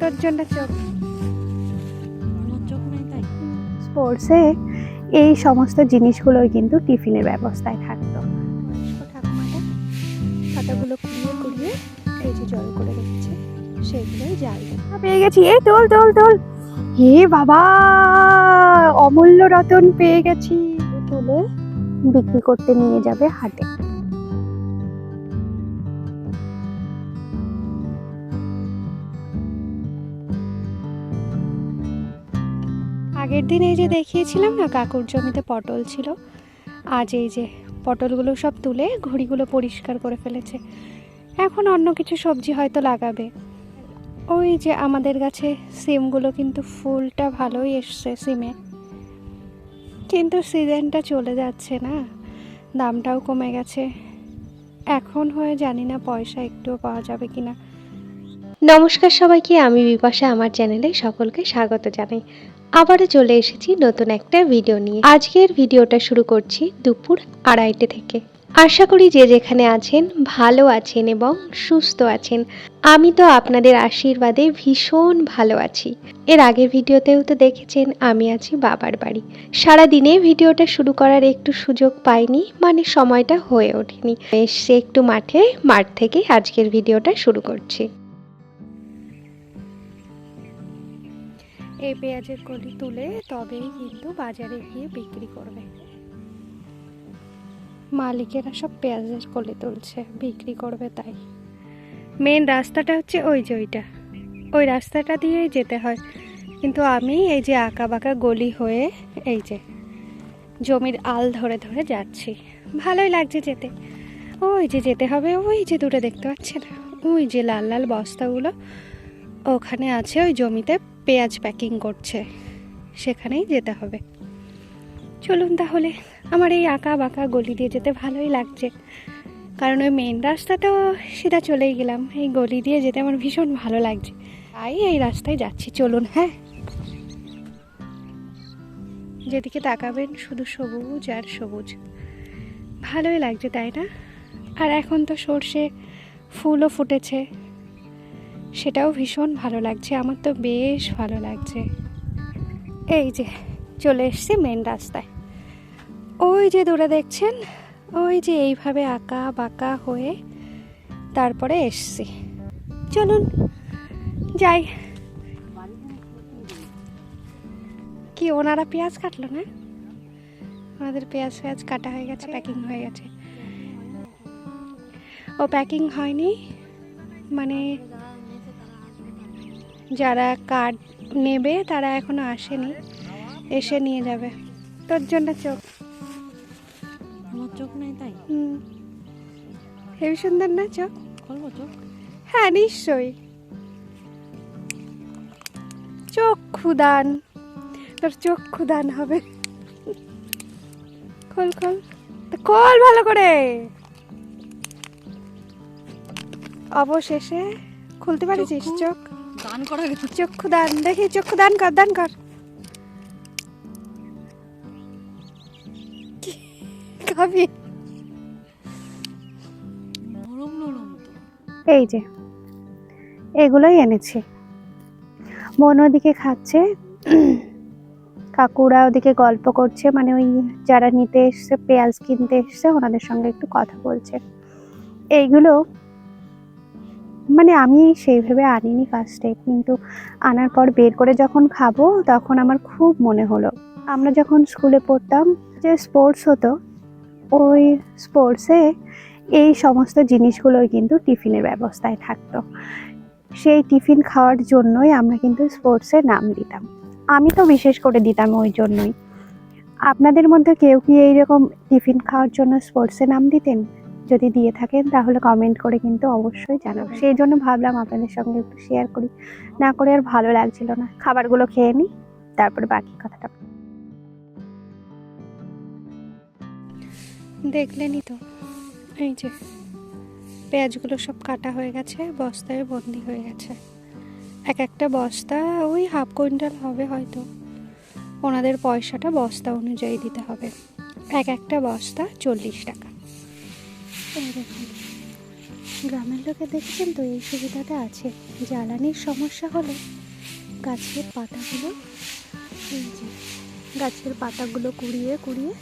তোর জন্য চোখ। স্পোর্টসে এই সমস্ত জিনিসগুলোই কিন্তু টিফিনের ব্যবস্থায় থাকতো। জল করে সেগুলোই পেয়ে গেছি। তোল তোল হে বাবা, অমূল্য রতন পেয়ে গেছি। বিক্রি করতে নিয়ে যাবে হাটে। আগের দিন এই যে দেখিয়েছিলাম না, কাকুর জমিতে পটল ছিল, আজ এই যে পটলগুলো সব তুলে ঘড়িগুলো পরিষ্কার করে ফেলেছে। এখন অন্য কিছু সবজি হয়তো লাগাবে। ওই যে আমাদের গাছে সিমগুলো কিন্তু ফুলটা ভালোই এসছে সিমে। কিন্তু সিজনটা চলে যাচ্ছে না, দামটাও কমে গেছে। এখন হয়ে জানি না পয়সা একটুও পাওয়া যাবে কি না নমস্কার সবাইকে, আমি বিপাশা, আমার চ্যানেলে সকলকে স্বাগত জানাই। আবারও চলে এসেছি নতুন একটা ভিডিও নিয়ে। আজকের ভিডিওটা শুরু করছি দুপুর আড়াইটে থেকে। আশা করি যে যেখানে আছেন ভালো আছেন এবং সুস্থ আছেন। আমি তো আপনাদের আশীর্বাদে ভীষণ ভালো আছি। এর আগের ভিডিওতেও তো দেখেছেন, আমি আছি বাবার বাড়ি। সারা দিনে ভিডিওটা শুরু করার একটু সুযোগ পাইনি মানে সময়টা হয়ে ওঠেনি। এসে একটু মাঠে, মাঠ থেকে আজকের ভিডিওটা শুরু করছি। এই পেঁয়াজের কলি তুলে তবেই কিন্তু বাজারে গিয়ে বিক্রি করবে। মালিকেরা সব পেঁয়াজের কলি তুলছে, বিক্রি করবে তাই। মেন রাস্তাটা হচ্ছে ওই যে ওইটা। ওই রাস্তাটা দিয়েই যেতে হয়। কিন্তু আমি এই যে আঁকা বাঁকা গলি হয়ে এই যে জমির আল ধরে ধরে যাচ্ছি। ভালোই লাগছে যেতে। ওই যে যেতে হবে, ওই যে দূরে দেখতে পাচ্ছেন? ওই যে লাল লাল বস্তাগুলো, ওখানে আছে ওই জমিতে পেঁয়াজ প্যাকিং করছে? সেখানেই যেতে হবে। চলুন তাহলে, আমার এই আঁকা বাঁকা গলি দিয়ে যেতে ভালোই লাগছে। কারণ ওই মেন রাস্তা তো সিধা চলেই গেলাম। এই গলি দিয়ে যেতে আমার ভীষণ ভালো লাগছে। তাই এই রাস্তায় যাচ্ছি। চলুন হ্যাঁ। যেদিকে তাকাবেন, শুধু সবুজ আর সবুজ। ভালোই লাগছে, তাই না? আর এখন তো সর্ষে ফুলও ফুটেছে। সেটাও ভীষণ ভালো লাগছে, আমার তো বেশ ভালো লাগছে। এই যে, চলে এসছি মেন রাস্তায়। ওই যে দূরে দেখছেন? ওই যে এইভাবে আঁকা বাঁকা হয়ে তারপরে এসছি। চলুন, যাই। কি, ওনারা পেঁয়াজ কাটলো না? ওনাদের পেঁয়াজ পেঁয়াজ কাটা হয়ে গেছে প্যাকিং হয়ে গেছে। ও প্যাকিং হয়নি? মানে যারা কার্ড নেবে তারা এখনও আসেনি। এসে নিয়ে যাবে। তোর জন্য চোখ। আমার চোখ নেই তাই? হেবি সুন্দর না চোখ? খুলবো চোখ? হ্যাঁ নিশ্চয়ই। চোখ খুদান তোর চোখ খুদান হবে। খোল খোল। তা খোল ভালো করে। অবশেষে খুলতে পারিস চোখ? দান করা চক্ষু দান দেখি চক্ষু দান কর দান কর। কি খাবি নরম নরম তো। এই যে এগুলোই এনেছি। বোন ওদিকে খাচ্ছে কাকুরা ওদিকে গল্প করছে মানে ওই যারা নিতে এসছে পেঁয়াজ কিনতে এসছে ওনাদের সঙ্গে একটু কথা বলছে। এইগুলো মানে আমি সেইভাবে আনিনি ফার্স্টে কিন্তু আনার পর বের করে যখন খাব, তখন আমার খুব মনে হলো। আমরা যখন স্কুলে পড়তাম, যে স্পোর্টস হতো, ওই স্পোর্টসে এই সমস্ত জিনিসগুলোই কিন্তু টিফিনের ব্যবস্থায় থাকতো। সেই টিফিন খাওয়ার জন্যই আমরা কিন্তু স্পোর্টসে নাম দিতাম। আমি তো বিশেষ করে দিতাম ওই জন্যই। আপনাদের মধ্যে কেউ কি এইরকম টিফিন খাওয়ার জন্য স্পোর্টসে নাম দিতেন? যদি দিয়ে থাকেন, তাহলে কমেন্ট করে কিন্তু অবশ্যই জানাবেন। সেই জন্য ভাবলাম আপনাদের সঙ্গে একটু শেয়ার করি। না করে আর ভালো লাগছিল না। খাবারগুলো খেয়ে নিই, তারপরে বাকি কথাটা। দেখলেনই তো, এই যে পেঁয়াজগুলো সব কাটা হয়ে গেছে, বস্তায় বন্দি হয়ে গেছে। এক একটা বস্তা ওই হাফ কুইন্টাল হবে হয়তো। ওনাদের পয়সাটা বস্তা অনুযায়ী দিতে হবে। এক একটা বস্তা চল্লিশ টাকা। গ্রামের লোকে দেখছেন তো এই সুবিধাটা আছে। জ্বালানির সমস্যা হলে গাছের পাতাগুলো এই যে, গাছের পাতাগুলো কুড়িয়ে কুড়িয়ে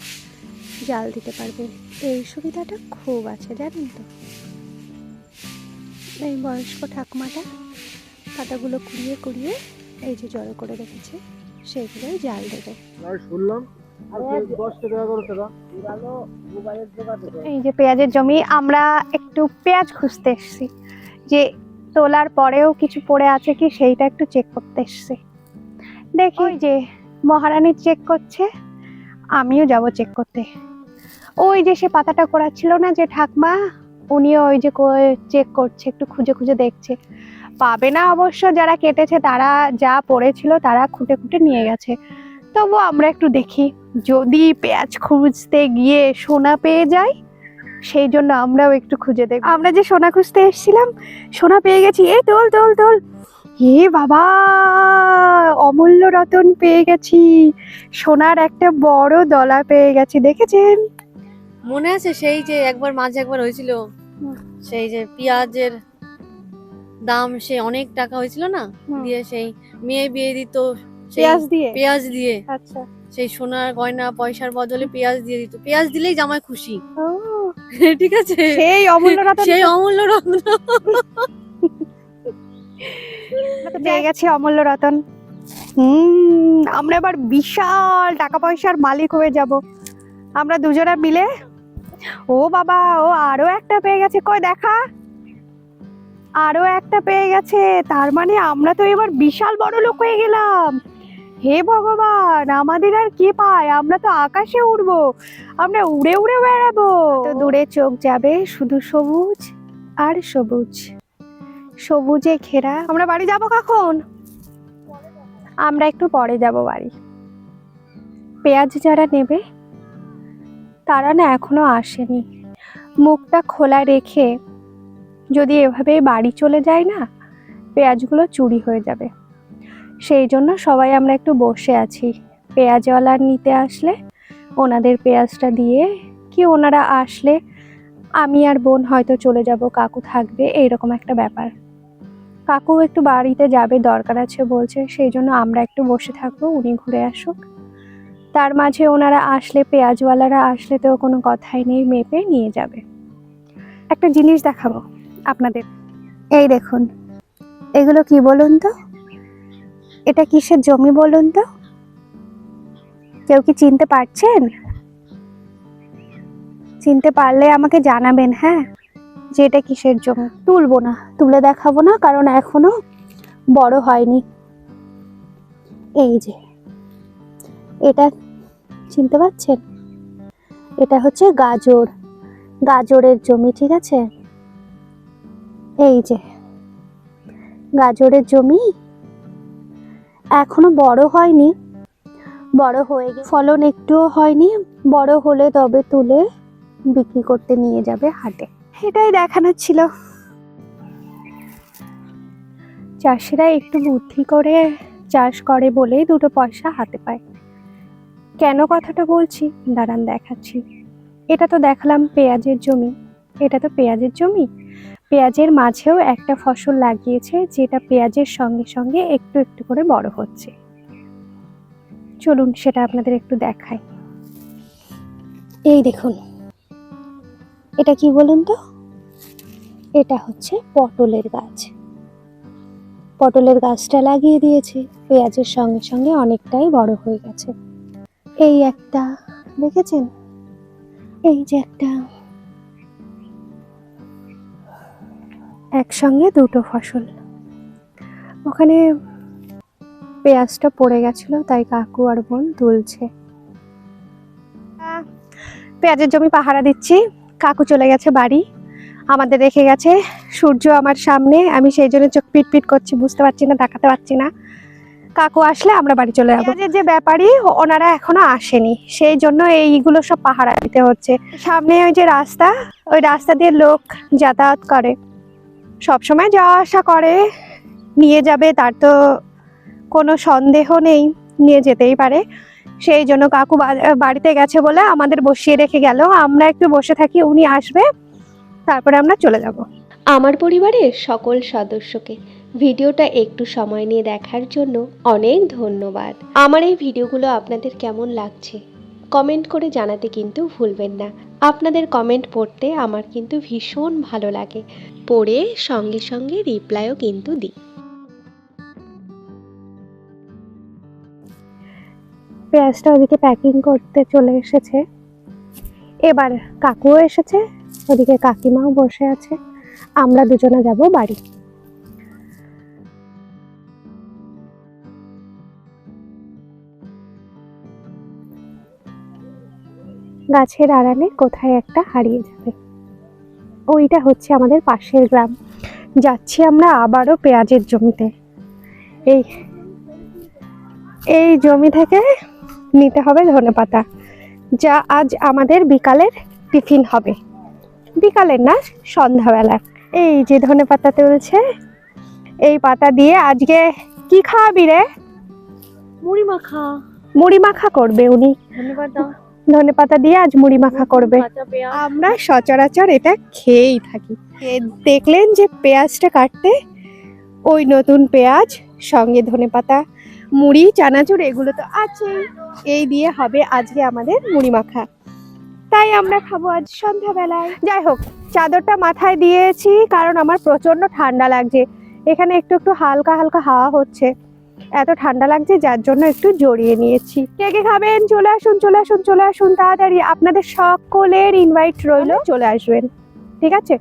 জাল দিতে পারবে। এই সুবিধাটা খুব আছে, জানেন তো? এই বয়স্ক ঠাকুমাটা পাতাগুলো কুড়িয়ে কুড়িয়ে এই যে জড়ো করে রেখেছে, সেইগুলোই জাল দেবে। শুনলাম এই যে পেঁয়াজের জমি আমরা একটু পেঁয়াজ খুঁজতে এসেছি। যে তোলার পরেও কিছু পড়ে আছে কি সেইটা একটু চেক করতে এসেছি। দেখি ওই যে। মহারানী চেক করছে আমিও যাব চেক করতে। ওই যে সে পাতাটা করাচ্ছিল না যে ঠাকমা উনিও ওই যে চেক করছে একটু খুঁজে খুঁজে দেখছে। পাবে না অবশ্য যারা কেটেছে তারা যা পড়েছিল তারা খুঁটে খুঁটে নিয়ে গেছে। তবু আমরা একটু দেখি। যদি পেঁয়াজ খুঁজতে গিয়ে সোনা পেয়ে যাই সেই জন্য আমরাও একটু খুঁজে দেখ আমরা যে সোনা খুঁজতে এসেছিলাম সোনা পেয়ে গেছি। এ তোল তোল তোল। এ বাবা অমূল্য রতন পেয়ে গেছি। সোনার একটা বড় দলা পেয়ে গেছি দেখেছেন? মনে আছে সেই যে একবার মাঝে একবার হয়েছিল? সেই যে পেঁয়াজের দাম সে অনেক টাকা হয়েছিল না? দিয়ে সেই মেয়ে বিয়ে দিত পেঁয়াজ দিয়ে? পেঁয়াজ দিয়ে। আচ্ছা। সেই সোনার গয়না পয়সার বদলে পেঁয়াজ দিয়ে দিত। পেঁয়াজ দিলেই জামাই খুশি। ঠিক আছে? সেই অমূল্য রতন। সেই অমূল্য রত্ন। পেয়ে গেছি অমূল্য রতন। হুম আমরা এবার বিশাল টাকা পয়সার মালিক হয়ে যাব। আমরা দুজনা মিলে। ও বাবা ও আরও একটা পেয়ে গেছে। কই দেখা। আরও একটা পেয়ে গেছে। তার মানে আমরা তো এবার বিশাল বড় লোক হয়ে গেলাম। হে ভগবান আমাদের আর কি পায়? আমরা তো আকাশে উড়বো। আমরা উড়ে উড়ে বেড়াবো। তো দূরে চোখ যাবে শুধু সবুজ আর সবুজ। সবুজে ঘেরা। আমরা বাড়ি যাব কখন? আমরা একটু পরে যাব বাড়ি। পেঁয়াজ যারা নেবে তারা না এখনও আসেনি। মুখটা খোলা রেখে যদি এভাবে বাড়ি চলে যায় না পেঁয়াজগুলো চুরি হয়ে যাবে। সেই জন্য সবাই আমরা একটু বসে আছি। পেঁয়াজওয়ালার নিতে আসলে, ওনাদের পেঁয়াজটা দিয়ে কি ওনারা আসলে আমি আর বোন হয়তো চলে যাব, কাকু থাকবে, এইরকম একটা ব্যাপার। কাকু একটু বাড়িতে যাবে, দরকার আছে বলছে, সেই জন্য আমরা একটু বসে থাকব, উনি ঘুরে আসুক। তার মাঝে ওনারা আসলে, পেঁয়াজওয়ালারা আসলে তো কোনো কথাই নেই, মেপে নিয়ে যাবে। একটা জিনিস দেখাবো আপনাদের। এই দেখুন, এগুলো কি বলুন তো? এটা কিসের জমি বলুন তো? কেউ কি চিনতে পারছেন? চিনতে পারলে আমাকে জানাবেন হ্যাঁ? যে এটা কিসের জমি? তুলবো না, তুলে দেখাবো না, কারণ এখনও বড় হয়নি। এই যে, এটা চিনতে পারছেন? এটা হচ্ছে গাজর। গাজরের জমি, ঠিক আছে? এই যে, গাজরের জমি এখনও বড় হয়নি। বড় হয়ে গেছে ফলন একটুও হয়নি। বড় হলে তবে তুলে বিক্রি করতে নিয়ে যাবে হাটে। এটাই দেখানোর ছিল। চাষিরা একটু বুদ্ধি করে চাষ করে বলেই দুটো পয়সা হাতে পায়। কেন কথাটা বলছি? দাঁড়ান দেখাচ্ছি। এটা তো দেখালাম পেঁয়াজের জমি। এটা তো পেঁয়াজের জমি? পেঁয়াজের মাঝেও একটা ফসল লাগিয়েছে, যেটা পেঁয়াজের সঙ্গে সঙ্গে একটু একটু করে বড় হচ্ছে। চলুন সেটা আপনাদের একটু দেখাই। এই দেখুন। এটা কি বলুন তো? এটা হচ্ছে পটলের গাছ। পটলের গাছটা লাগিয়ে দিয়েছে। পেঁয়াজের সঙ্গে সঙ্গে অনেকটাই বড় হয়ে গেছে। এই একটা, দেখেছেন? এই যে একটা। একসঙ্গে দুটো ফসল। ওখানে পেঁয়াজটা পড়ে গেছিল, তাই কাকু আর বোন তুলছে পেঁয়াজের জমি পাহারা দিচ্ছি। কাকু চলে গেছে বাড়ি। আমাদের রেখে গেছে। সূর্য আমার সামনে, আমি সেই জন্য চোখ পিট পিট করছি, বুঝতে পারছি না দেখাতে পারছি না। কাকু আসলে আমরা বাড়ি চলে যাব। যে ব্যাপারী ওনারা এখনও আসেনি। সেই জন্য এইগুলো সব পাহারা দিতে হচ্ছে। সামনে ওই যে রাস্তা, ওই রাস্তা দিয়ে লোক যাতায়াত করে। সব সময় যাওয়া আসা করে। নিয়ে যাবে, তার তো কোনো সন্দেহ নেই, নিয়ে যেতেই পারে। সেই জন্য কাকু বাড়িতে গেছে বলে আমাদের বসিয়ে রেখে গেল। আমরা একটু বসে থাকি, উনি আসবে, তারপরে আমরা চলে যাব। আমার পরিবারের সকল সদস্যকে ভিডিওটা একটু সময় নিয়ে দেখার জন্য অনেক ধন্যবাদ। আমার এই ভিডিওগুলো আপনাদের কেমন লাগছে? কমেন্ট করে জানাতে কিন্তু ভুলবেন না। আপনাদের কমেন্ট পড়তে আমার কিন্তু ভীষণ ভালো লাগে। পড়ে সঙ্গে সঙ্গে রিপ্লাইও কিন্তু দিই। পেঁয়াজটা ওদিকে প্যাকিং করতে চলে এসেছে। এবার কাকুও এসেছে, ওদিকে কাকিমাও বসে আছে। আমরা দুজনে যাব বাড়ি। গাছের আড়ালে কোথায় একটা হারিয়ে যাবে। ওইটা হচ্ছে আমাদের পাশের গ্রাম। যাচ্ছি আমরা আবারও পেঁয়াজের জমিতে। এই এই জমি থেকে নিতে হবে ধনেপাতা যা আজ আমাদের বিকালের টিফিন হবে। বিকালের না সন্ধ্যাবেলার। এই যে ধনেপাতা তুলছে এই পাতা দিয়ে আজকে কি খাওয়াবি রে? মুড়ি মাখা। মুড়ি মাখা করবে উনি। ধন্যবাদ দাও ধনেপাতা দিয়ে আজ মুড়ি মাখা করবে। আমরা সচরাচর এটা খেয়েই থাকি। দেখলেন যে পেঁয়াজটা কাটতে ওই নতুন পেঁয়াজ সঙ্গে ধনেপাতা মুড়ি চানাচুর এগুলো তো আছেই। এই দিয়ে হবে আজকে আমাদের মুড়ি মাখা। তাই আমরা খাব আজ সন্ধ্যাবেলায়। যাই হোক চাদরটা মাথায় দিয়েছি কারণ আমার প্রচণ্ড ঠান্ডা লাগছে। এখানে একটু একটু হালকা হালকা হাওয়া হচ্ছে। এত ঠান্ডা লাগছে যার জন্য একটু জড়িয়ে নিয়েছি। কে কে খাবেন? চলে আসুন চলে আসুন চলে আসুন তাড়াতাড়ি। আপনাদের সকলের ইনভাইট রইল চলে আসবেন। ঠিক আছে?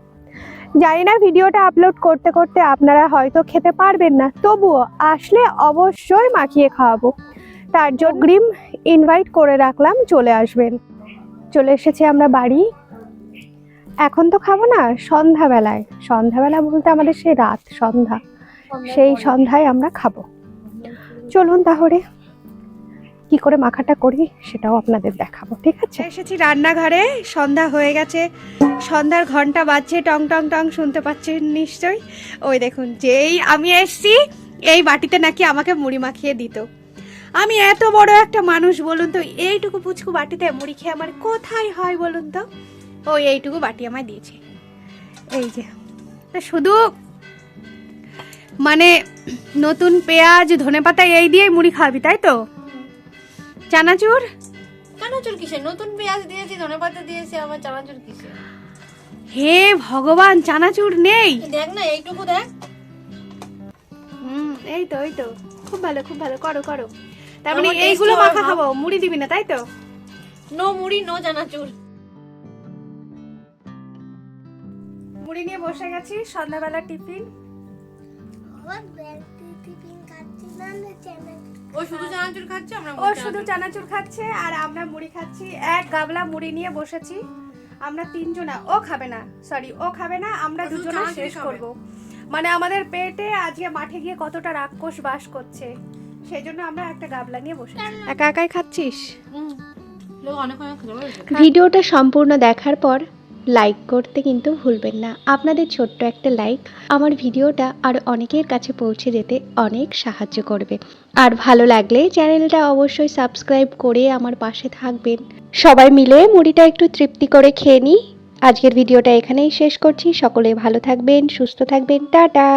জানি না ভিডিওটা আপলোড করতে করতে আপনারা হয়তো খেতে পারবেন না তবুও আসলে অবশ্যই মাখিয়ে খাওয়াবো। তার জন্য গ্রিম ইনভাইট করে রাখলাম চলে আসবেন। চলে এসেছি আমরা বাড়ি। এখন তো খাব না সন্ধ্যাবেলায়। সন্ধ্যাবেলা বলতে আমাদের সেই রাত সন্ধ্যা। সেই সন্ধ্যায় আমরা খাব। চলুন তাহলে। কি করে মাখাটা করি সেটাও আপনাদের দেখাবো, ঠিক আছে? এসেছি রান্নাঘরে, সন্ধ্যা হয়ে গেছে। সন্ধ্যার ঘণ্টা বাজছে, টং টং টং, শুনতে পাচ্ছেন নিশ্চয়ই? ওই দেখুন, যেই আমি এসছি, এই বাটিতে নাকি আমাকে মুড়ি মাখিয়ে দিত। আমি এত বড় একটা মানুষ, বলুন তো, এইটুকু পুচকু বাটিতে মুড়ি খেয়ে আমার কোথায় হয়, বলুন তো? ওই এইটুকু বাটি আমায় দিয়েছে। এই যে শুধু মানে নতুন পেঁয়াজ ধনেপাতা এই দিয়ে মুড়ি খাবি তাই তো? চানাচুর? চানাচুর কিসে নতুন পেঁয়াজ দিয়েছি ধনেপাতা দিয়েছি আমার চানাচুর কিসে হে ভগবান চানাচুর নেই। দেখ না এইটুকু দেখ। হুম এই তো এই তো। খুব ভালো খুব ভালো করো করো। তার মানে এইগুলো মাখা খাব মুড়ি দিবি না তাই তো? নো মুড়ি নো চানাচুর। মুড়ি নিয়ে বসে গেছি সন্ধ্যাবেলা টিফিন। ও শুধু চানাচুর খাচ্ছে আমরা ও শুধু চানাচুর খাচ্ছে আর আমরা মুড়ি খাচ্ছি এক গাবলা মুড়ি নিয়ে বসেছি। আমরা তিনজনা ও খাবে না সরি ও খাবে না আমরা দুজনে শেষ। করব। মানে আমাদের পেটে আজকে মাঠে গিয়ে কতটা রাক্ষস বাস করছে সেই জন্য আমরা একটা গাবলা নিয়ে বসে একা একাই খাচ্ছিস? ভিডিওটা সম্পূর্ণ দেখার পর লাইক করতে কিন্তু ভুলবেন না। আপনাদের ছোট্ট একটা লাইক আমার ভিডিওটা আর অনেকের কাছে পৌঁছে যেতে অনেক সাহায্য করবে। আর ভালো লাগলে চ্যানেলটা অবশ্যই সাবস্ক্রাইব করে আমার পাশে থাকবেন। সবাই মিলে মুড়িটা একটু তৃপ্তি করে খেয়ে নিই। আজকের ভিডিওটা এখানেই শেষ করছি। সকলে ভালো থাকবেন, সুস্থ থাকবেন। টাটা!